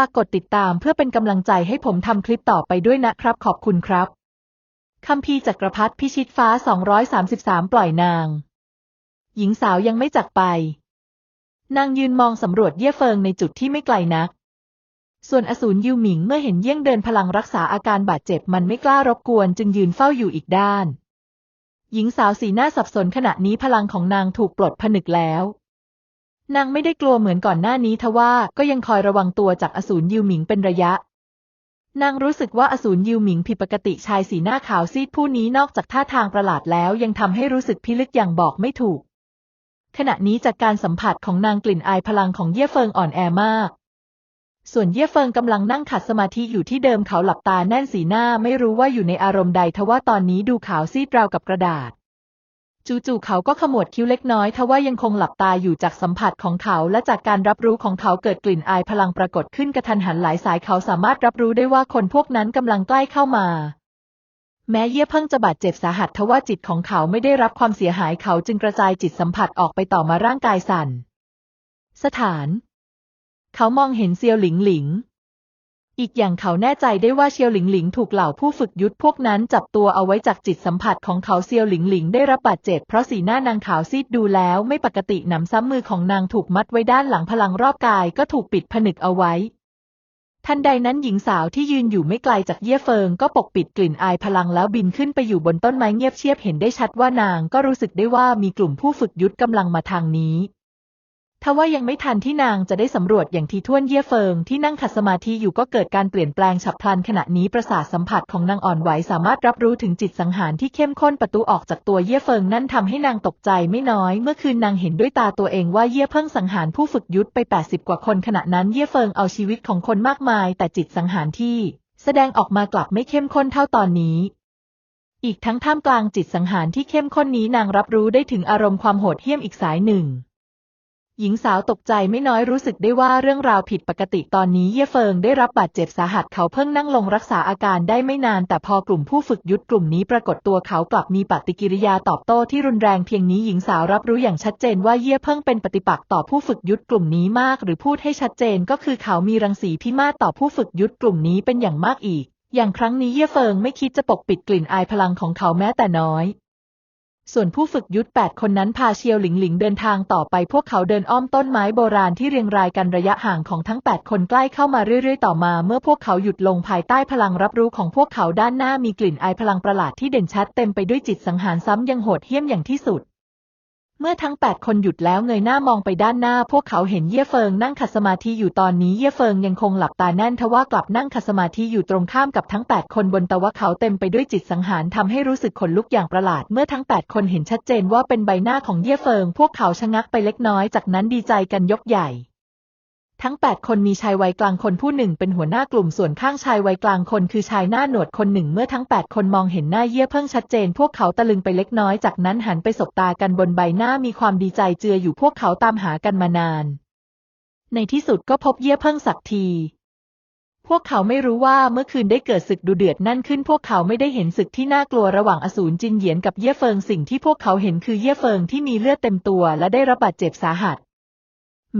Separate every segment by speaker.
Speaker 1: ากกดติดตามเพื่อเป็นกำลังใจให้ผมทำคลิปต่อไปด้วยนะครับ ขอบคุณครับคัมภีร์จักรพรรดิพิชิตฟ้า 233 ปล่อยนาง หญิงสาวยังไม่จากไป นางยืนมองสำรวจเย่เฟิงในจุดที่ไม่ไกลนัก ส่วนอสูรยิวหมิงเมื่อเห็นเยี่ยงเดินพลังรักษาอาการบาดเจ็บมันไม่กล้ารบกวนจึงยืนเฝ้าอยู่อีกด้าน หญิงสาวสีหน้าสับสนขณะนี้พลังของนางถูกปลดผนึกแล้ว นางไม่ได้กลัวเหมือนก่อนหน้านี้ทว่าก็ยังคอยระวังตัวจากอสูรยิวหมิงเป็นระยะ นางรู้สึกว่าอสูรยิวหมิงผิดปกติชายสีหน้าขาวซีดผู้นี้นอกจากท่าทางประหลาดแล้วยังทำให้รู้สึกพิลึกอย่างบอกไม่ถูก ขณะนี้จากการสัมผัสของนางกลิ่นอายพลังของเย่เฟิงอ่อนแอมาก ส่วนเย่เฟิงกำลังนั่งขัดสมาธิอยู่ที่เดิมเขาหลับตาแน่นสีหน้าไม่รู้ว่าอยู่ในอารมณ์ใดทว่าตอนนี้ดูขาวซีดราวกับกระดาษ จู่ๆเขาก็ขมวดคิ้วเล็กน้อยทว่ายังคงหลับตาอยู่จากสัมผัสของเขา และจากการรับรู้ของเขาเกิดกลิ่นอายพลังปรากฏขึ้นกระทันหันหลายสายเขาสามารถรับรู้ได้ว่าคนพวกนั้นกำลังใกล้เข้ามา แม้เย่เพิ่งจะบาดเจ็บสาหัสทว่าจิตของเขาไม่ได้รับความเสียหายเขาจึงกระจายจิตสัมผัสออกไปต่อมาร่างกายสั่น สถาน เขามองเห็นเซียวหลิงหลิง อีกอย่างเขาแน่ใจได้ว่าเซียวหลิงหลิงถูกเหล่าผู้ฝึกยุทธพวกนั้นจับตัวเอาไว้จากจิตสัมผัสของเขาเซียวหลิงหลิงได้รับบาดเจ็บเพราะสีหน้านางขาวซีดดูแล้วไม่ปกติหนำซ้ำมือของนางถูกมัดไว้ด้านหลังพลังรอบกายก็ถูกปิดผนึกเอาไว้ ทันใดนั้นหญิงสาวที่ยืนอยู่ไม่ไกลจากเย่เฟิงก็ปกปิดกลิ่นอายพลังแล้วบินขึ้นไปอยู่บนต้นไม้เงียบเชียบเห็นได้ชัดว่านางก็รู้สึกได้ว่ามีกลุ่มผู้ฝึกยุทธกำลังมาทางนี้ ทว่ายังไม่ทันที่นางจะได้สำรวจอย่างทีท่วนเย่เฟิงที่นั่งขัดสมาธิอยู่ก็เกิดการเปลี่ยนแปลงฉับพลันขณะนี้ประสาทสัมผัสของนางอ่อนไหวสามารถรับรู้ถึงจิตสังหารที่เข้มข้นประตูออกจากตัวเย่เฟิงนั่นทำให้นางตกใจไม่น้อย เมื่อคืนนางเห็นด้วยตาตัวเองว่าเย่เพิ่งสังหารผู้ฝึกยุทธไป 80 กว่าคนขณะนั้นเย่เฟิงเอาชีวิตของคนมากมาย แต่จิตสังหารที่ แสดงออกมากลับไม่เข้มข้นเท่าตอนนี้อีกทั้งท่ามกลางจิตสังหารที่เข้มข้นนี้นางรับรู้ได้ถึงอารมณ์ความโหดเหี้ยมอีกสายหนึ่ง หญิงสาวตกใจไม่น้อยรู้สึกได้ว่าเรื่องราวผิดปกติตอนนี้เย่เฟิงได้รับบาดเจ็บสาหัสเขาเพิ่งนั่งลงรักษาอาการได้ไม่นาน แต่พอกลุ่มผู้ฝึกยุทธกลุ่มนี้ปรากฏตัวเขากลับมีปฏิกิริยาตอบโต้ที่รุนแรงเพียงนี้หญิงสาวรับรู้อย่างชัดเจนว่าเย่เพิ่งเป็นปฏิปักษ์ต่อผู้ฝึกยุทธกลุ่มนี้มาก หรือพูดให้ชัดเจนก็คือเขามีรังสีพิมาศต่อผู้ฝึกยุทธกลุ่มนี้เป็นอย่างมากอีก อย่างครั้งนี้เย่เฟิงไม่คิดจะปกปิดกลิ่นอายพลังของเขาแม้แต่น้อย ส่วนผู้ฝึกยุทธ8คนนั้นพาเชียวหลิงหลิงเดินทางต่อไปพวกเขาเดินอ้อมต้นไม้โบราณที่เรียงรายกันระยะห่างของทั้ง 8 คนใกล้เข้ามาเรื่อยๆ ต่อมา เมื่อพวกเขาหยุดลงภายใต้พลังรับรู้ของพวกเขาด้านหน้ามีกลิ่นอายพลังประหลาดที่เด่นชัดเต็มไปด้วยจิตสังหารซ้ำยังโหดเหี้ยมอย่างที่สุด เมื่อทั้ง 8 คนหยุดแล้วเงยหน้ามองไปด้านหน้า พวกเขาเห็นเย่เฟิงนั่งขัดสมาธิอยู่ตอนนี้เย่เฟิงยังคงหลับตาแน่นทว่ากลับนั่งขัดสมาธิอยู่ตรงข้ามกับทั้ง 8 คนบนตะวะเขาเต็มไปด้วยจิตสังหารทำให้รู้สึกขนลุกอย่างประหลาด เมื่อทั้ง 8 คนเห็นชัดเจนว่าเป็นใบหน้าของเย่เฟิง พวกเขาชะงักไปเล็กน้อยจากนั้นดีใจกันยกใหญ่ ทั้ง 8 คนมีชายวัยกลางคนผู้หนึ่งเป็นหัวหน้ากลุ่มส่วนข้างชายวัยกลางคนคือชายหน้าหนวดคนหนึ่งเมื่อทั้ง 8 คนมองเห็นหน้าเยี่ยเพิ่งชัดเจน พวกเขาตะลึงไปเล็กน้อยจากนั้นหันไปสบตากันบนใบหน้ามีความดีใจเจืออยู่พวกเขาตามหากันมานาน ในที่สุดก็พบเยี่ยเพิ่งสักที พวกเขาไม่รู้ว่าเมื่อคืนได้เกิดศึกดูเดือดนั่นขึ้น พวกเขาไม่ได้เห็นศึกที่น่ากลัวระหว่างอสูรจินเหยียนกับเย่เฟิงสิ่งที่พวกเขาเห็นคือเย่เฟิงที่มีเลือดเต็มตัวและได้รับบาดเจ็บสาหัส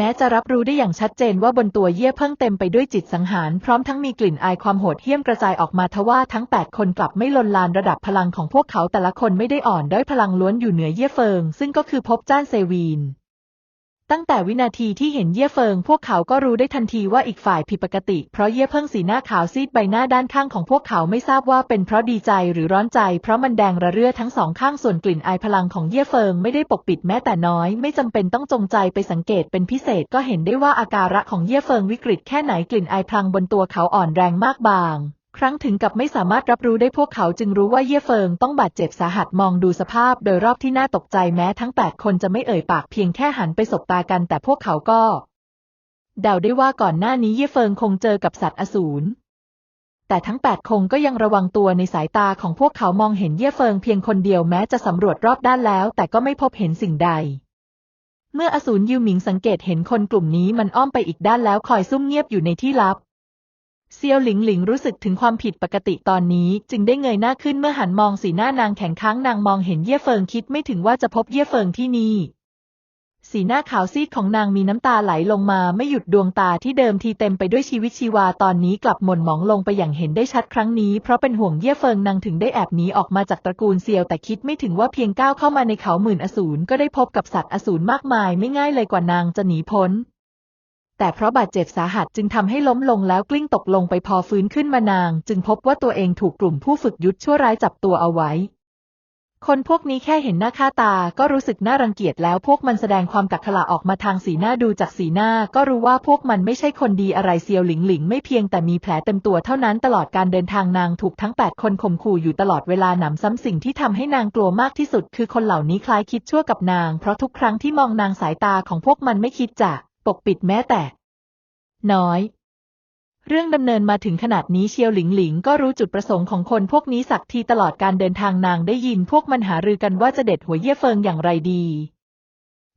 Speaker 1: แม้จะรับรู้ได้อย่างชัดเจนว่าบนตัวเยี่ยเพิ่งเต็มไปด้วยจิตสังหารพร้อมทั้งมีกลิ่นอายความโหดเหี้ยมกระจายออกมาทว่าทั้ง 8 คนกลับไม่ลนลานระดับพลังของพวกเขาแต่ละคนไม่ได้อ่อนด้อยพลังล้วนอยู่เหนือเยี่ยเฟิง ซึ่งก็คือพบจ้านเซวีน ตั้งแต่วินาทีที่เห็นเย่เฟิง พวกเขาก็รู้ได้ทันทีว่าอีกฝ่ายผิดปกติ เพราะเย่เพิ่งสีหน้าขาวซีดใบหน้าด้านข้างของพวกเขาไม่ทราบว่าเป็นเพราะดีใจหรือร้อนใจ เพราะมันแดงระเรื่อทั้งสองข้างส่วนกลิ่นอายพลังของเย่เฟิงไม่ได้ปกปิดแม้แต่น้อย ไม่จำเป็นต้องจงใจไปสังเกตเป็นพิเศษก็เห็นได้ว่าอาการะของเย่เฟิงวิกฤตแค่ไหนกลิ่นอายพลังบนตัวเขาอ่อนแรงมากบาง ครั้งถึงกับไม่สามารถรับรู้ได้พวกเขาจึงรู้ว่าเย่เฟิงต้องบาดเจ็บสาหัสมองดูสภาพโดยรอบที่น่าตกใจแม้ทั้ง8คนจะไม่เอ่ยปากเพียงแค่หันไปสบตากันแต่พวกเขาก็เดาได้ว่าก่อนหน้านี้เย่เฟิงคงเจอกับสัตว์อสูร แต่ทั้ง8คงก็ยังระวังตัวในสายตาของพวกเขามองเห็นเย่เฟิงเพียงคนเดียวแม้จะสำรวจรอบด้านแล้ว แต่ก็ไม่พบเห็นสิ่งใด เมื่ออสูรยิวหมิงสังเกตเห็นคนกลุ่มนี้มันอ้อมไปอีกด้านแล้วคอยซุ่มเงียบอยู่ในที่ลับ เซียวหลิงหลิงรู้สึกถึงความผิดปกติตอนนี้ จึงได้เงยหน้าขึ้นเมื่อหันมองสีหน้านางแข็งค้างนางมองเห็นเย่เฟิงคิดไม่ถึงว่าจะพบเย่เฟิงที่นี่ สีหน้าขาวซีดของนางมีน้ำตาไหลลงมาไม่หยุดดวงตาที่เดิมทีเต็มไปด้วยชีวิตชีวาตอนนี้กลับหม่นหมองลงไปอย่างเห็นได้ชัดครั้งนี้ เพราะเป็นห่วงเย่เฟิงนางถึงได้แอบหนีออกมาจากตระกูลเซียวแต่คิดไม่ถึงว่าเพียงก้าวเข้ามาในเขาหมื่นอสูรก็ได้พบกับสัตว์อสูรมากมายไม่ง่ายเลยกว่านางจะหนีพ้น แต่เพราะบาดเจ็บสาหัสจึงทำให้ล้มลงแล้วกลิ้งตกลงไปพอฟื้นขึ้นมานาง จึงพบว่าตัวเองถูกกลุ่มผู้ฝึกยุทธชั่วร้ายจับตัวเอาไว้ คนพวกนี้แค่เห็นหน้าค่าตาก็รู้สึกน่ารังเกียจแล้วพวกมันแสดงความกักขลาออกมาทางสีหน้าดูจากสีหน้า ก็รู้ว่าพวกมันไม่ใช่คนดีอะไรเซียวหลิงหลิง ไม่เพียงแต่มีแผลเต็มตัวเท่านั้นตลอดการเดินทางนางถูกทั้ง 8 คนข่มขู่อยู่ตลอดเวลาหนำซ้ำสิ่งที่ทำให้นางกลัวมากที่สุด คือคนเหล่านี้คล้ายคิดชั่วกับนาง เพราะทุกครั้งที่มองนางสายตาของพวกมันไม่คิดจะ ปกปิดแม้แต่ น้อย เรื่องดำเนินมาถึงขนาดนี้เชียวหลิงหลิงก็รู้จุดประสงค์ของคนพวกนี้สักทีตลอดการเดินทางนางได้ยินพวกมันหารือกันว่าจะเด็ดหัวเย่เฟิงอย่างไรดี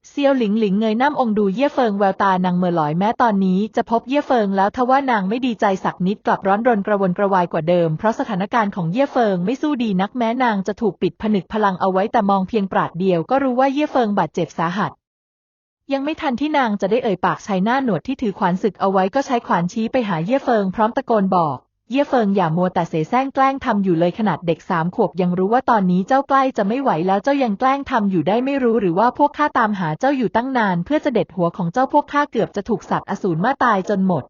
Speaker 1: เซียวหลิงหลิงเงยหน้าองดูเย่เฟิงแววตานางเมื่อลอยแม้ตอนนี้จะพบเย่เฟิงแล้วทว่านางไม่ดีใจสักนิดกลับร้อนรนกระวนกระวายกว่าเดิม เพราะสถานการณ์ของเย่เฟิงไม่สู้ดีนักแม้นางจะถูกปิดผนึกพลังเอาไว้แต่มองเพียงปราดเดียวก็รู้ว่าเย่เฟิงบาดเจ็บสาหัส ยังไม่ทันที่นางจะได้เอ่ยปากใช้หน้าหนวดที่ถือขวานศึกเอาไว้ก็ใช้ขวานชี้ไปหาเย่เฟิงพร้อมตะโกนบอกเย่เฟิงอย่ามัวแต่เสแสร้งแกล้งทำอยู่เลยขนาดเด็กสามขวบยังรู้ว่าตอนนี้เจ้าใกล้จะไม่ไหวแล้วเจ้ายังแกล้งทำอยู่ได้ไม่รู้หรือว่าพวกข้าตามหาเจ้าอยู่ตั้งนาน เพื่อจะเด็ดหัวของเจ้าพวกข้าเกือบจะถูกสัตว์อสูรมาตายจนหมด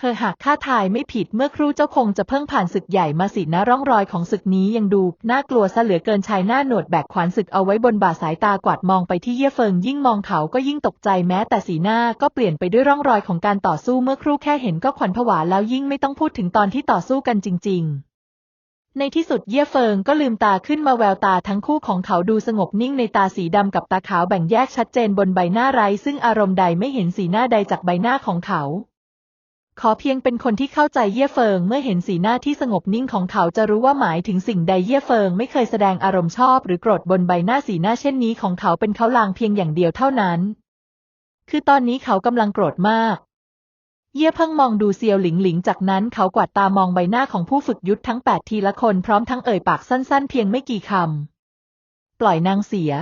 Speaker 1: เฮอหากข้าทายไม่ผิดเมื่อครู่เจ้าคงจะเพิ่งผ่านศึกใหญ่มาสินะร่องรอยของศึกนี้ยังดู น่ากลัวซะเหลือเกินชายหน้าหนวดแบกขวานศึกเอาไว้บนบ่าสายตากวาดมองไปที่เย่เฟิงยิ่งมองเขาก็ยิ่งตกใจแม้แต่สีหน้าก็เปลี่ยนไปด้วยร่องรอยของการต่อสู้เมื่อครู่แค่เห็นก็ขวัญผวาแล้วยิ่งไม่ต้องพูดถึงตอนที่ต่อสู้กันจริง ๆในที่สุดเย่เฟิงก็ลืมตาขึ้นมาแววตาทั้งคู่ของเขาดูสงบนิ่งในตาสีดำกับตาขาวแบ่งแยกชัดเจนบนใบหน้าไร้ซึ่งอารมณ์ใดไม่เห็นสีหน้าใดจากใบหน้าของเขา ขอเพียงเป็นคนที่เข้าใจเย่เฟิง เมื่อเห็นสีหน้าที่สงบนิ่งของเขาจะรู้ว่าหมายถึงสิ่งใดเย่เฟิง ไม่เคยแสดงอารมณ์ชอบ หรือโกรธบนใบหน้าสีหน้าเช่นนี้ของเขาเป็นเขาลางเพียงอย่างเดียวเท่านั้น คือตอนนี้เขากำลังโกรธมาก เย่เพิ่งมองดูเซียวหลิงหลิงจากนั้นเขากวาดตามองใบหน้าของผู้ฝึกยุทธทั้งแปดทีละคนพร้อมทั้งเอ่ยปากสั้นๆ เพียงไม่กี่คำปล่อยนางเสีย